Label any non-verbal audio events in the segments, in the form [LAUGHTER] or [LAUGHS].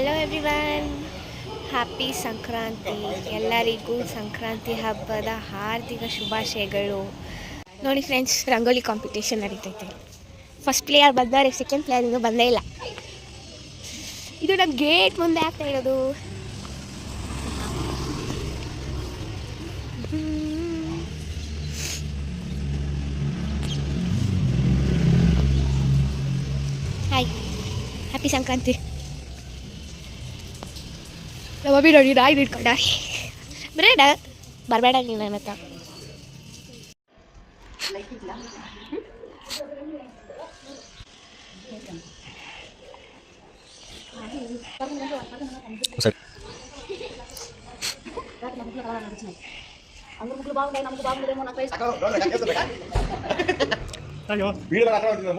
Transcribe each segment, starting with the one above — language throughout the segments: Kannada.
ಹಲೋ ಎವ್ರಿವನ್ ಹ್ಯಾಪಿ ಸಂಕ್ರಾಂತಿ ಎಲ್ಲರಿಗೂ ಸಂಕ್ರಾಂತಿ ಹಬ್ಬದ ಹಾರ್ದಿಕ ಶುಭಾಶಯಗಳು. ನೋಡಿ ಫ್ರೆಂಡ್ಸ್ ರಂಗೋಲಿ ಕಾಂಪಿಟೇಷನ್ ನಡೀತೈತೆ. ಫಸ್ಟ್ ಪ್ಲೇಯರ್ ಬಂದರೆ ಸೆಕೆಂಡ್ ಪ್ಲೇಯರ್ ಇನ್ನೂ ಬಂದೇ ಇಲ್ಲ. ಇದು ನಮ್ಮ ಗೇಟ್ ಮುಂದೆ ಆಗ್ತಾ ಇರೋದು. ಹಾಯ್ ಹ್ಯಾಪಿ ಸಂಕ್ರಾಂತಿ ನಮ್ಮ ಮಮ್ಮಿ ನೋಡಿ ನಾಯಿ ಹಿಡ್ಕೊಂಡ ಬರೇಡ ಬರಬೇಡ ನೀನು ನನ್ನ ಹತ್ರ ಸರಿ ವೀಡಿಯೋ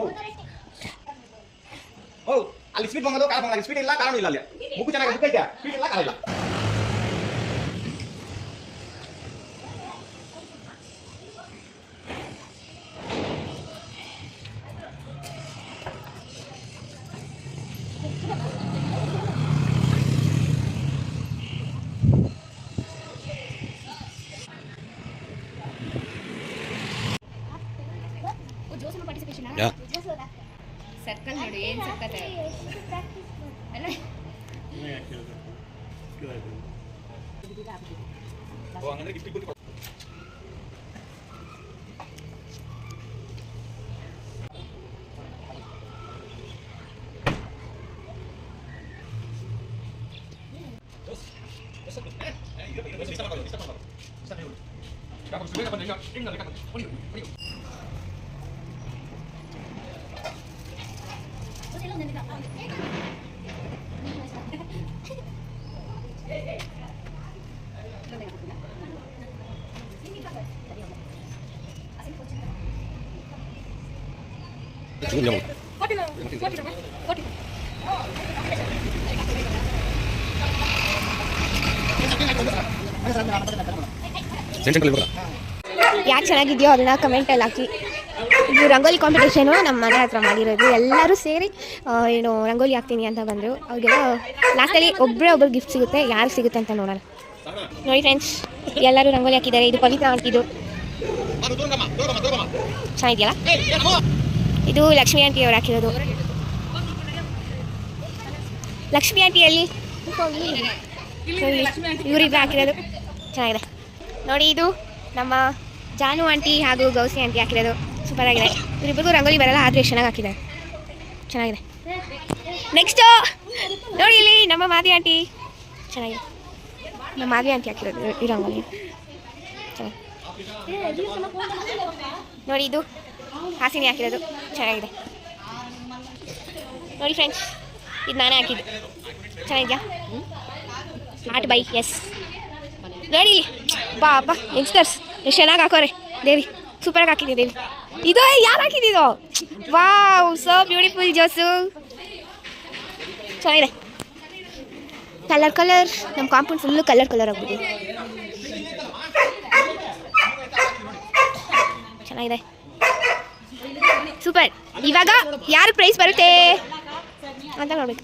ಓ ಅಲ್ಲಿ ಸ್ವೀಟ್ ಬಂಗದು ಕಾಲ ಬಂಗಲ್ಲ ಸ್ವೀಟ್ ಇಲ್ಲ ಕಾರಣ ಇಲ್ಲ ಅಲ್ಲಿ ಮುಕ್ಕು ಚೆನ್ನಾಗಿ ಮುಕ್ಕ ಐತೆ ಸ್ವೀಟ್ ಇಲ್ಲ, ಕಾಲ ಇಲ್ಲ. Tinggal. Kau di di di ಯಾಕೆ ಚೆನ್ನಾಗಿದೆಯೋ ಅದನ್ನ ಕಮೆಂಟಲ್ಲಿ ಹಾಕಿ. ಇದು ರಂಗೋಲಿ ಕಾಂಪಿಟೇಷನು ನಮ್ಮ ಮನೆ ಹತ್ರ ಮಾಡಿರೋದು. ಎಲ್ಲರೂ ಸೇರಿ ಏನು ರಂಗೋಲಿ ಹಾಕ್ತೀನಿ ಅಂತ ಬಂದರು. ಅವ್ರಿಗೆಲ್ಲ ಲಾಸ್ಟಲ್ಲಿ ಒಬ್ಬರೇ ಒಬ್ಬರು ಗಿಫ್ಟ್ ಸಿಗುತ್ತೆ, ಯಾರು ಸಿಗುತ್ತೆ ಅಂತ ನೋಡೋಣ. ನೋಡಿ ಫ್ರೆಂಡ್ಸ್ ಎಲ್ಲರೂ ರಂಗೋಲಿ ಹಾಕಿದ್ದಾರೆ. ಇದು ಪವಿತ್ರ ಅಂತಿದ್ದು ಚೆನ್ನಾಗಿದೆಯಲ್ಲ? ಇದು ಲಕ್ಷ್ಮೀ ಆಂಟಿ ಅವ್ರು ಹಾಕಿರೋದು. ಲಕ್ಷ್ಮೀ ಆಂಟಿಯಲ್ಲಿ ಇವರಿಬ್ಬರು ಹಾಕಿರೋದು. ಚೆನ್ನಾಗಿದೆ. ನೋಡಿ ಇದು ನಮ್ಮ ಜಾನು ಆಂಟಿ ಹಾಗೂ ಗೌಸಿ ಆಂಟಿ ಹಾಕಿರೋದು ಸೂಪರ್ ಆಗಿದೆ. ಇವರಿಬ್ಬರಿಗೂ ರಂಗೋಲಿ ಬರಲ್ಲ, ಆದರೆ ಚೆನ್ನಾಗಿ ಹಾಕಿದ್ದಾರೆ. ಚೆನ್ನಾಗಿದೆ. ನೆಕ್ಸ್ಟು ನೋಡಿ ಇಲ್ಲಿ ನಮ್ಮ ಮಾದಿ ಆಂಟಿ. ಚೆನ್ನಾಗಿದೆ. ನಮ್ಮ ಮಾದಿ ಆಂಟಿ ಹಾಕಿರೋದು ಈ ರಂಗೋಲಿ. ನೋಡಿ ಇದು, ಹಾಸಿನಿ ಹಾಕಿರೋದು. ಚೆನ್ನಾಗಿದೆ. ನೋಡಿ ಫ್ರೆಂಡ್ಸ್ ಇದು ನಾನೇ ಹಾಕಿದ್ದು. ಚೆನ್ನಾಗಿದೆಯಾ? ಆಟ್ ಬೈ ಎಸ್ ನೋಡಿ ಬಾ ಬಾ ಯಂಗ್ಸ್ಟರ್ಸ್ ಎಷ್ಟು ಚೆನ್ನಾಗಿ ಹಾಕೋರೆ. ದೇವಿ ಸೂಪರಾಗಿ ಹಾಕಿದೆ ದೇವಿ. ಇದು ಯಾರು ಹಾಕಿದ್ದು ವಾವ್ ಸೋ ಬ್ಯೂಟಿಫುಲ್ ಜೋಸು. ಚೆನ್ನಾಗಿದೆ. ಕಲರ್ ಕಲರ್ ನಮ್ಮ ಕಾಂಪೌಂಡ್ ಫುಲ್ಲು ಕಲರ್ ಕಲರ್ ಆಗ್ಬಿಟ್ಟಿದೆ. ಚೆನ್ನಾಗಿದೆ. ಸೂಪರ್ ಇವಾಗ ಯಾರು ಪ್ರೈಸ್ ಬರುತ್ತೆ? ಅಂತ ನೋಡ್ಬೇಕು.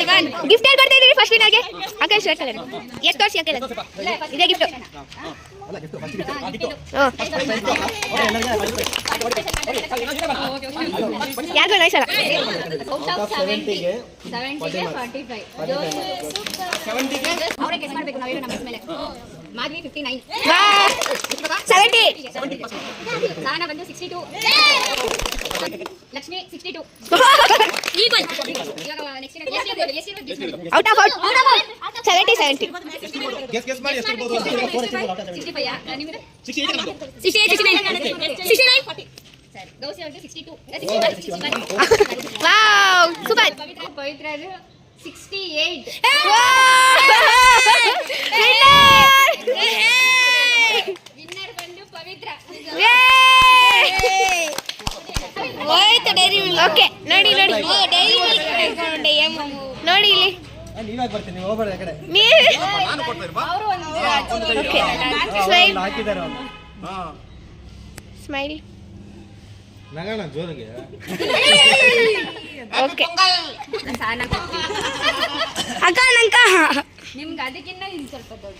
ನಂಬರ್ ಒನ್ ಗಿಫ್ಟ್ ಹೇಳಿ ಬರ್ತಾ ಇದ್ದೀರಿ ಫಸ್ಟ್ ವಿನ್ನರ್ಗೆ ಅಂಕಲ್ ಶರ್ಟ್ ಕಲರ್ ಎಷ್ಟು ತೋರಿಸಿ ಅಂಕಲ್. ಇದೇ ಗಿಫ್ಟ್ ಯಾರು ನೈಸಲ್ಲ ಅವರೇ ಗೆಸ್ ಮಾಡಬೇಕು ನಾವು ನಮ್ಮ ಮೇಲೆ. Madhavi fifty nine seventy Sahana ಬಂದು sixty two Lakshmi sixty two ಇವಾಗ next out of out seventy seventy guess guess ಮಾಡಿ ಎಷ್ಟು ಇರ್ಬೋದು ಅಂತ ಸಿಕ್ಸ್ಟಿ ಫೈವ್ ನಿಮಗೆ ಸಿಕ್ಸ್ಟಿ ಏಟ್ ನಮ್ದು. Sixty eight sixty nine sixty sixty two sixty one wow super Pavitra. Pavitra sixty eight ನೋಡಿ ಬಂದು ಪವಿತ್ರ ಓಕೆ ನೋಡಿ ನೋಡಿ ನೋಡಿ ಇಲ್ಲಿ. ನೀವ್ಯಾಕೆ ಬರ್ತೀನಿ ನೀವು ಹೋಗ್ಬೇಡ ಆ ಕಡೆ. ನೀ- ನಾನು ಕೊಡ್ತೇನೆ ಬಾ ಅವರು ಓಕೆ ಸ್ಮೈಲ್ ಹಾಕಿದ್ದಾರೆ ಸ್ಮೈಲ್ ನಗಣ ಜೋರಿಗೆ. ಓಕೆ [LAUGHS] ಅಕ್ಕ ನಂಕ ನಿಮ್ಗೆ ಅದಕ್ಕಿಂತ ಇನ್ನು ಸ್ವಲ್ಪ ದೊಡ್ಡ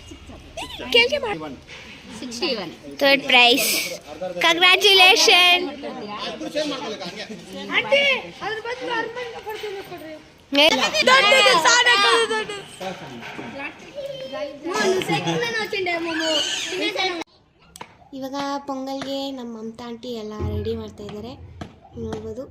sixty one third prize congratulation ಇವಾಗ ಪೊಂಗಲ್ಗೆ ನಮ್ಮ ಮಮತಾ ಆಂಟಿ ಎಲ್ಲ ರೆಡಿ ಮಾಡ್ತಾ ಇದ್ದಾರೆ ನೋಡ್ಬೋದು.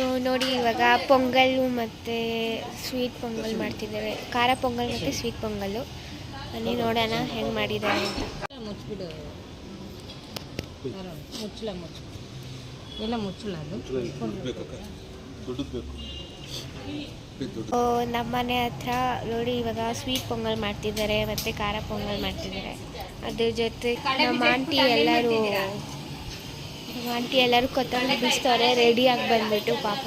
ಸೊ ನೋಡಿ ಇವಾಗ ಪೊಂಗಲ್ಲು ಮತ್ತು ಸ್ವೀಟ್ ಪೊಂಗಲ್ ಮಾಡ್ತಿದ್ದಾರೆ ಖಾರ ಪೊಂಗಲ್ ಮತ್ತು ಸ್ವೀಟ್ ಪೊಂಗಲ್ಲು. ಅಲ್ಲಿ ನೋಡೋಣ ಹೆಂಗೆ ಮಾಡಿದ್ದಾರೆ ಅಂತ. ಮುಚ್ಚಿಬಿಡು. ಮುಚ್ಚಲ ಮುಚ್ಚು ಎಲ್ಲ ಮುಚ್ಚಲ ಅದು. ಓ, ನಮ್ಮನೆ ಹತ್ರ ನೋಡಿ ಇವಾಗ ಸ್ವೀಟ್ ಪೊಂಗಲ್ ಮಾಡ್ತಿದ್ದಾರೆ ಮತ್ತು ಖಾರ ಪೊಂಗಲ್ ಮಾಡ್ತಿದ್ದಾರೆ. ಅದ್ರ ಜೊತೆ ನಮ್ಮ ಆಂಟಿ ಎಲ್ಲರೂ ನಮ್ಮ ಆಂಟಿ ಎಲ್ಲರೂ ಕೊತ್ತಂಬರಿ ಬಿಡಿಸ್ತವ್ರೆ ರೆಡಿಯಾಗಿ ಬಂದ್ಬಿಟ್ಟು ಪಾಪ.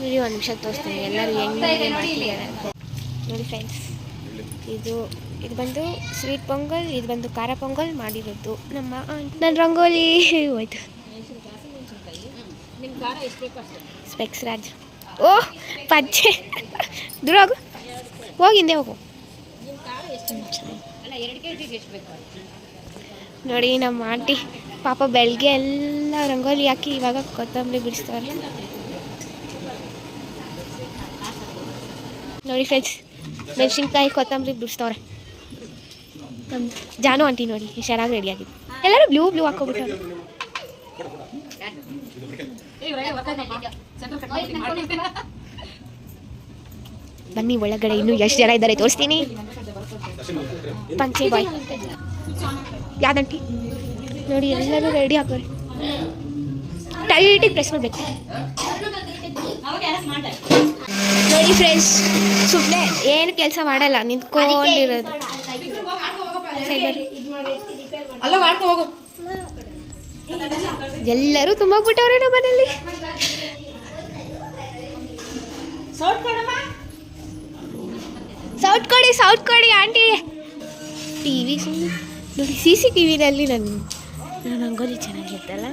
ನೋಡಿ ಒಂದು ನಿಮಿಷ ತೋರಿಸ್ತೀನಿ ಎಲ್ಲರೂ ಹೆಂಗೆ ಮಾಡ್ತಿದ್ದಾರೆ. ನೋಡಿ ಫ್ರೆಂಡ್ಸ್ ಇದು ಇದು ಬಂದು ಸ್ವೀಟ್ ಪೊಂಗಲ್ ಇದು ಬಂದು ಖಾರ ಪೊಂಗಲ್ ಮಾಡಿರೋದು ನಮ್ಮ ನನ್ನ ರಂಗೋಲಿ ಹೋಯ್ತು. ನಿಮ್ಮ ಖಾರ ಎಷ್ಟು ಬೇಕು ಅಷ್ಟು. ಸ್ಪೆಕ್ಸ್ ರಾಜ್. ಓ ಪಚ್ಚೆ. ದೂರ ಹೋಗು. ಹೋಗಿಂದೆ ಹೋಗು. ನೋಡಿ, ನಮ್ಮ ಆಂಟಿ, ಪಾಪ ಬೆಳಗ್ಗೆ ಎಲ್ಲ ರಂಗೋಲಿ ಹಾಕಿ ಇವಾಗ ಕೊತ್ತಂಬರಿ ಬಿಡಿಸ್ತಾರೆ ನೋಡಿ ಫ್ರೆಂಡ್ಸ್ ಮೆಣಸಿನ್ಕಾಯಿ ಕೊತ್ತಂಬರಿ ಬಿಡಿಸ್ತವ್ರೆ. ನಮ್ಮ ಜಾನು ಆಂಟಿ ನೋಡಿ ಚೆನ್ನಾಗಿ ರೆಡಿ ಆಗಿದೆ. ಎಲ್ಲರೂ ಬ್ಲೂ ಬ್ಲೂ ಹಾಕೋಬಿಟ್ಟವ್ರೆ ಬನ್ನಿ ಒಳಗಡೆ, ಇನ್ನೂ ಎಷ್ಟು ಜನ ಇದ್ದಾರೆ ತೋರಿಸ್ತೀನಿ. ಪಂಚೆ ಬಾಯ್ ಯಾವ್ದಂಟಿ ನೋಡಿ ಎಲ್ಲರೂ ರೆಡಿ ಹಾಕೋರಿ ಟೈಟಿಗೆ ಪ್ರೆಸ್ ಮಾಡಬೇಕು ನೋಡಿ ಫ್ರೆಂಡ್ಸ್ ಸುಮ್ಮನೆ ಏನು ಕೆಲಸ ಮಾಡಲ್ಲ ನಿಂತ್ಕೊಂಡಿರೋದು. ಎಲ್ಲರೂ ತುಂಬ ಬಿಟ್ಟವ್ರೆ ನಮ್ಮ ಮನೇಲಿ. ಸೌಟ್ ಕೊಡಿ ಸೌಟ್ ಕೊಡಿ ಆಂಟಿ. ಟಿ ವಿ ನೋಡಿ ಸಿ ಸಿ ಟಿ ವಿನಲ್ಲಿ ನನ್ನ ನನ್ನ ರಂಗೋಲಿ ಚೆನ್ನಾಗಿತ್ತಲ್ಲ?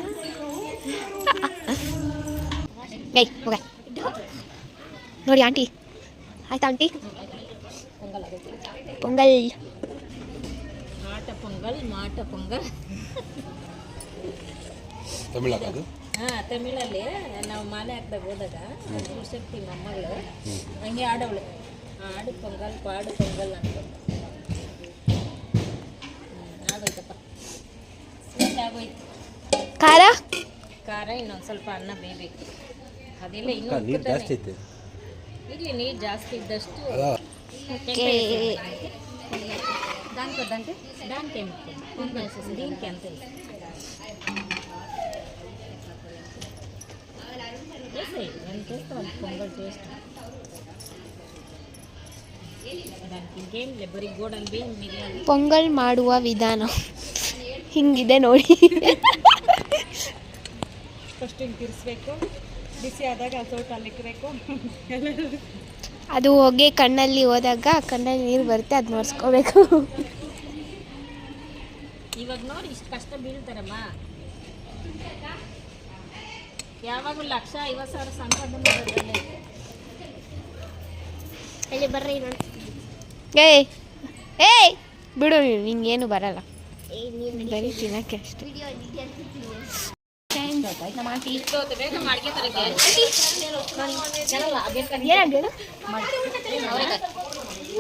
ಏಯ್ ಹೋಗ. ನೋಡಿ ಆಂಟಿ. ಆಯ್ತಾ ಆಂಟಿ? ಪೊಂಗಲ್. ಆಟ ಪೊಂಗಲ್ ಮಾಟ ಪೊಂಗಲ್. ತಮಿಳ್ ಹಾಕೋದು? ಹಾಂ ತಮಿಳಲ್ಲಿ. ನಾವು ಮಾಲೆ ಹಾಕ್ದಾಗ ಹೋದಾಗ ಶಿವಶಕ್ತಿ ಮೊಮ್ಮಗಳು. ಹಂಗೆ ಆಡವಳು. ಆಡು ಪೊಂಗಲ್ ಪಾಡು ಪೊಂಗಲ್ ಅಂತ ಆಗೋಯ್ತಪ್ಪ ಸ್ವೀಟ್ ಆಗೋಯ್ತು ಖಾರ ಖಾರ ಇನ್ನೊಂದು ಸ್ವಲ್ಪ ಅನ್ನ ಬೇಯಬೇಕು ಅದೆಲ್ಲ ಇನ್ನೂ ನೀರು ಉಕ್ಕುತ್ತಾನೆ. ಜಾಸ್ತಿ ಐತೆ ಇಲ್ಲಿ ನೀರು ಜಾಸ್ತಿ ಇದ್ದಷ್ಟು ಓಕೆ దానికి వద్దంటే దానికి ఏమి దీనికి ఎంత వేసేయి ఎంత వేస్తావు అంత పొంగల్ టేస్ట్ దానికి ఇంకేం లేదు బరీ గోడలు బి మిరియాలు ಪೊಂಗಲ್ ಮಾಡುವ ವಿಧಾನ ಹಿಂಗಿದೆ ನೋಡಿ. ಫಸ್ಟ್ ಹಿಂಗೆ ತಿರ್ಸ್ಬೇಕು. ಬಿಸಿ ಆದಾಗ ಅಲ್ಲಿ ಇಕ್ಕಬೇಕು ಅದು ಹೋಗಿ ಕಣ್ಣಲ್ಲಿ ಹೋದಾಗ ಕಣ್ಣಲ್ಲಿ ನೀರು ಬರುತ್ತೆ ಅದು ನೋಡ್ಸ್ಕೋಬೇಕು ಇವಾಗ ನೋಡಿ ಇಷ್ಟು ಕಷ್ಟ ಬೀಳ್ತಾರಮ್ಮ. ಯಾವಾಗಲೂ ಲಕ್ಷ ಐವತ್ತು ಸಾವಿರ ಸಂಪಾದನೆ ಅಲ್ಲಿ ಬರ್ರಿ ನೋಡಿ. ಏಯ್ ಏಯ್ ಬಿಡು ನೀವು ನಿಂಗೇನು ಬರಲ್ಲ. ಬರೀ ತಿನ್ನಕ್ಕೆ ಅಷ್ಟೇ.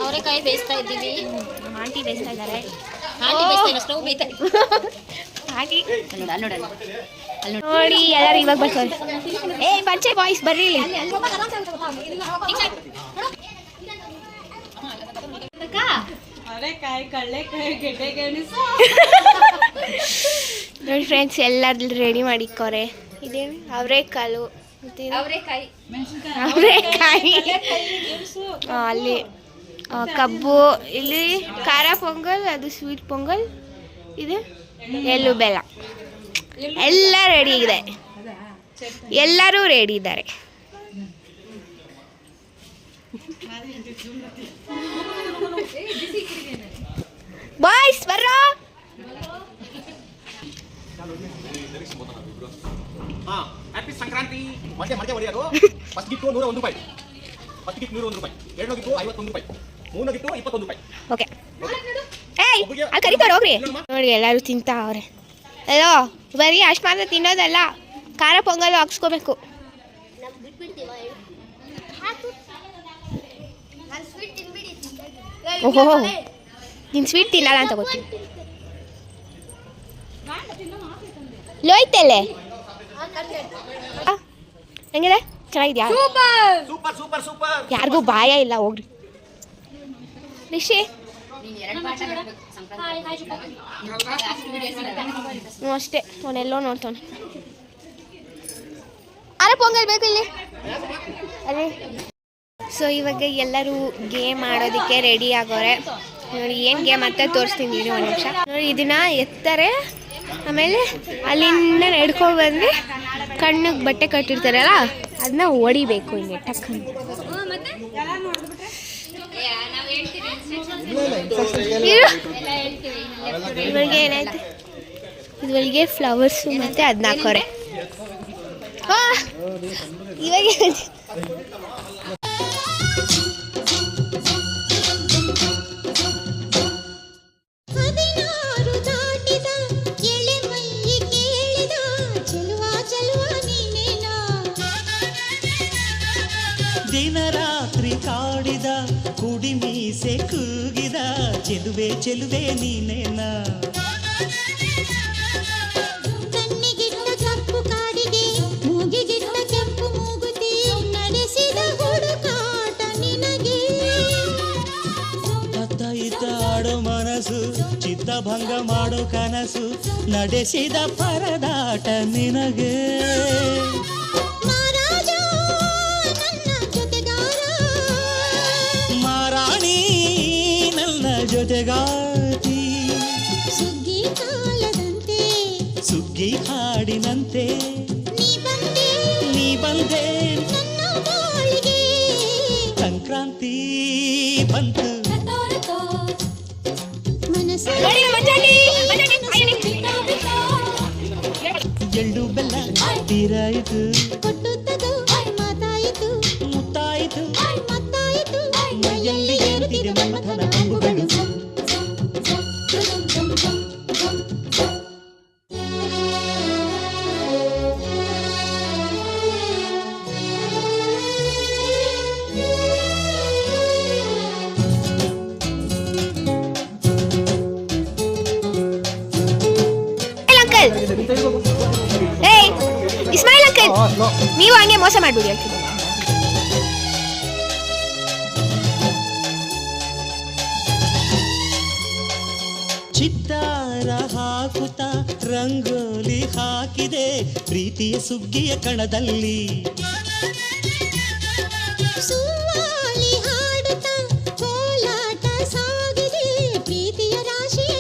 ಅವರೆಕಾಯಿ ಬೇಯಿಸ್ತಾ ಇದ್ದೀವಿ. ಆಂಟಿ ಬೇಯಿಸ್ತಾ ಇದ್ದಾರೆ. ಆಂಟಿ ಬೇಯಿಸ್ತಾ ಸ್ಟವ್ ಬೇಯ್ತಾ ನೋಡಿ ಎಲ್ಲರೂ ಇವಾಗ ಬರ್ತಾರೆ. ಏ ಪಂಚೆ ಬಾಯ್ಸ್ ಬರ್ರಿ ಇಲ್ಲಿ ಅವರೆಕಾಯಿ ಕಳ್ಳೆಕಾಯಿ ಗೆಡ್ಡೆ ಗೆಣಸು ನೋಡಿ ಫ್ರೆಂಡ್ಸ್ ಎಲ್ಲರೂ ರೆಡಿ ಮಾಡಿ ಇದೇನು ಅವರೆಕಾಳು. ಅವರೆಕಾಯಿ. ಅವರೆಕಾಯಿ. ಅಲ್ಲಿ ಕಬ್ಬು ಇಲ್ಲಿ ಖಾರ ಪೊಂಗಲ್ ಅದು ಸ್ವೀಟ್ ಪೊಂಗಲ್ ಇದು ಎಳ್ಳು ಬೆಲ್ಲ. ಎಲ್ಲ ರೆಡಿ ಇದೆ. ಎಲ್ಲರೂ ರೆಡಿ ಇದ್ದಾರೆ. ಬಾಯ್ಸ್ ಬರ್ರೋ. ಹ್ಯಾಪಿ ಸಂಕ್ರಾಂತಿ. ಮಧ್ಯೆ ಮಧ್ಯೆ ಹೊಡೆಯೋದು. ಫಸ್ಟ್ ಗಿಟ್ಟು ನೂರ ಒಂದು ರೂಪಾಯಿ. ಫಸ್ಟ್ ಗಿಫ್ಟ್ ನೂರ ಒಂದು ರೂಪಾಯಿ. ಎರಡನೇ ಗಿಫ್ಟು ಐವತ್ತೊಂದು ರೂಪಾಯಿ. ಮೂರನೇ ಗಿಫ್ಟು ಇಪ್ಪತ್ತೊಂದು ರೂಪಾಯಿ. ಓಕೆ ಏಯ್ ಅಲ್ಲಿ ಕರಿತಾರೆ ಹೋಗ್ರಿ. ನೋಡಿ ಎಲ್ಲರೂ ತಿಂತಾವ್ರೆ. ಅಯ್ಯೋ ಬರೀ ಅಷ್ಟು ಮಾತ್ರ ತಿನ್ನೋದಲ್ಲ. ಖಾರ ಪೊಂಗಲ್ ಹಾಕ್ಸ್ಕೋಬೇಕು ನಮ್ ಬಿಟ್ಬಿಡ್ತೀವ ಹಾಕು ನಾನು ಸ್ವೀಟ್ ತಿನ್ಬಿಡಿ ಓಹೋ. ನೀನು ಸ್ವೀಟ್ ತಿನ್ನಲ್ಲ ಅಂತ ಗೊತ್ತಿ. ಲೋಯ್ತಲ್ಲೇ ಹೆಂಗಿದೆ? ಚೆನ್ನಾಗಿದ್ಯಾ? ಸೂಪರ್. ಸೂಪರ್ ಸೂಪರ್ ಯಾರಿಗೂ ಬಾಯ ಇಲ್ಲ ಹೋಗ್ರಿ. ರಿಷಿ ಅಷ್ಟೇ ಅವನೆಲ್ಲೋ ನೋಡ್ತಾನೆ ಅರೆ ಪೊಂಗಲ್ ಬೇಕು ಇಲ್ಲಿ. ಅದೇ ಸೊ ಇವಾಗ ಎಲ್ಲರೂ ಗೇಮ್ ಆಡೋದಕ್ಕೆ ರೆಡಿ ಆಗೋರೆ. ನೋಡಿ, ಏನು ಗೇಮ್ ಅಂತ ತೋರಿಸ್ತೀನಿ ಒಂದು ನಿಮಿಷ. ನೋಡಿ, ಇದನ್ನ ಎತ್ತಾರೆ. ಆಮೇಲೆ ಅಲ್ಲಿಂದ ನಡ್ಕೊಂಡು ಬಂದರೆ ಕಣ್ಣಿಗೆ ಬಟ್ಟೆ ಕಟ್ಟಿರ್ತಾರಲ್ಲ ಅದನ್ನ ಹೊಡಿಬೇಕು ಹಿಂಗೆ ಟಕ್ ಇವಳಿಗೆ ಏನಾಯ್ತು? ಇದ್ರೊಳಗೆ ಫ್ಲವರ್ಸು ಮತ್ತೆ ಅದನ್ನ ಹಾಕೋರೆ. ಇವಾಗ ದಿನ ರಾತ್ರಿ ಕಾಡಿದ ಕುಡಿ ಮೀಸೆ ಕೂಗಿದ ಚೆಲುವೆ ಚೆಲುವೆ ನೀನೇನ? ಆಡೋ ಮನಸ್ಸು ಚಿತ್ತಭಂಗ ಮಾಡೋ ಕನಸು ನಡೆಸಿದ ಪರದಾಟ ನಿನಗೆ. ಜೊತೆಗಾತಿ ಸುಗ್ಗಿ ಕಾಲದಂತೆ ಸುಗ್ಗಿ ಹಾಡಿನಂತೆ ಇಸ್ಮಾಯಿಲ್ ಅಂಕಲ್ ನೀವು ಹಂಗೆ ಮೋಸ ಮಾಡ್ಬಿಡಿ ಹೇಳ್ತೀನಿ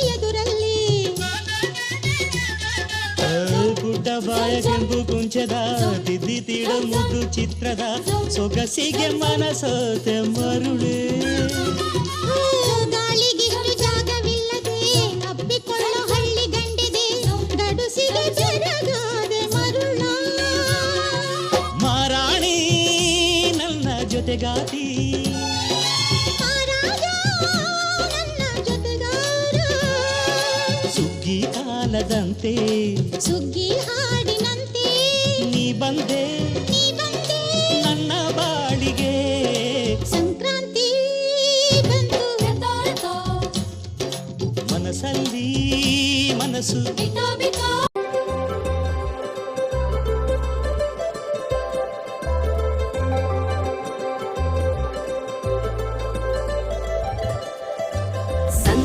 ಎದುರಲ್ಲಿ ಆ, ಗುಡ್ಡ ಬಾಯ ಕೆಂಪು ಕುಂಚದ ತಿದ್ದಿ ತೀಡ ಮುದ್ದು ಚಿತ್ರದ ಸೊಗಸಿಗೆ ಮನಸೋತೆ ಮರುಳೆ జొతెగాటి ಸುಗ್ಗಿ ಕಾಲದಂತೆ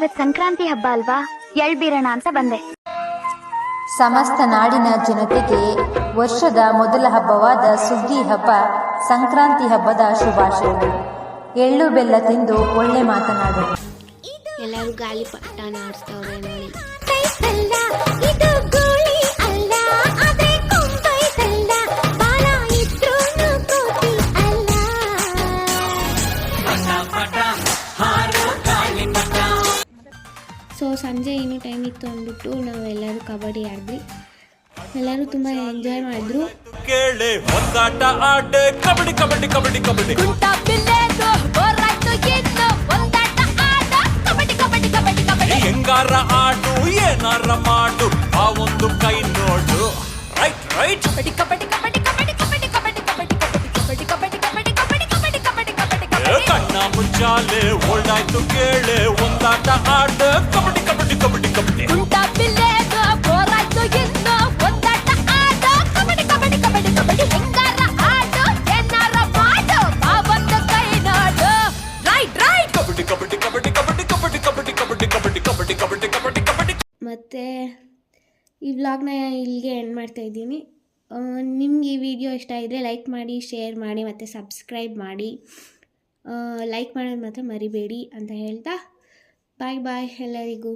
ಇವತ್ತು ಸಂಕ್ರಾಂತಿ ಹಬ್ಬ ಅಲ್ವಾ? ಎಳ್ಬೀರೋಣ ಅಂತ ಬಂದೆ. ಸಮಸ್ತ ನಾಡಿನ ಜನತೆಗೆ ವರ್ಷದ ಮೊದಲ ಹಬ್ಬವಾದ ಸುಗ್ಗಿ ಹಬ್ಬ ಸಂಕ್ರಾಂತಿ ಹಬ್ಬದ ಶುಭಾಶಯಗಳು ಎಳ್ಳು ಬೆಲ್ಲ ತಿಂದು ಒಳ್ಳೆ ಮಾತನಾಡು ಎಲ್ಲರೂ ಗಾಳಿ ಪಟ್ಟ ಆಡಿಸ್ತವ್ರೆ ನೋಡಿ. ಸಂಜೆ ಏನು ಟೈಮ್ ಇತ್ತು ಅಂದ್ಬಿಟ್ಟು ನಾವೆಲ್ಲರೂ ಕಬಡ್ಡಿ ಆಡಿದ್ವಿ ಎಲ್ಲರೂ ತುಂಬಾ ಎಂಜಾಯ್ ಮಾಡಿದ್ರು ಕೇಳೆ ಒಂದಾಟ ಆಡೆ ಕಬಡ್ಡಿ ಕಬಡ್ಡಿ ಕಬಡ್ಡಿ ಕಬಡ್ಡಿ ಹೆಂಗಾರ ಆಡು ಏನಾರ ಮಾಡು ಆ ಒಂದು ಕೈ ನೋಡು ರೈಟ್ ರೈಟ್ ಕಣ್ಣ ಮುಚ್ಚಾಲೆ ಓಲ್ಡಾಯ್ತು ಕೇಳೆ ಒಂದಾಟ ಆಡ ಕಬಡ್ಡಿ ಕಬಡ್ಡಿ ಕಬಡ್ಡಿ ಕಬಡ್ಡಿ ಕಬಡ್ಡಿ ಕಬಡ್ಡಿ ಕಬಡ್ಡಿ ಕಬಡ್ಡಿ ಕಬಡ್ಡಿ ಕಬಡ್ಡಿ ಕಬಡ್ಡಿ ಕಬಡ್ಡಿ ಕಬಡ್ಡಿ ಕಬಡ್ಡಿ ಕಬಡ್ಡಿ ಕಬಡ್ಡಿ ಮತ್ತೆ ಈ ವ್ಲಾಗ್ನ ಇಲ್ಲಿಗೆ ಎಂಡ್ ಮಾಡ್ತಾ ಇದ್ದೀನಿ ನಿಮ್ಗೆ ಈ ವಿಡಿಯೋ ಇಷ್ಟ ಇದ್ದರೆ ಲೈಕ್ ಮಾಡಿ ಶೇರ್ ಮಾಡಿ ಮತ್ತು ಸಬ್ಸ್ಕ್ರೈಬ್ ಮಾಡಿ ಲೈಕ್ ಮಾಡೋದು ಮಾತ್ರ ಮರಿಬೇಡಿ ಅಂತ ಹೇಳ್ತಾ ಬಾಯ್ ಬಾಯ್ ಎಲ್ಲರಿಗೂ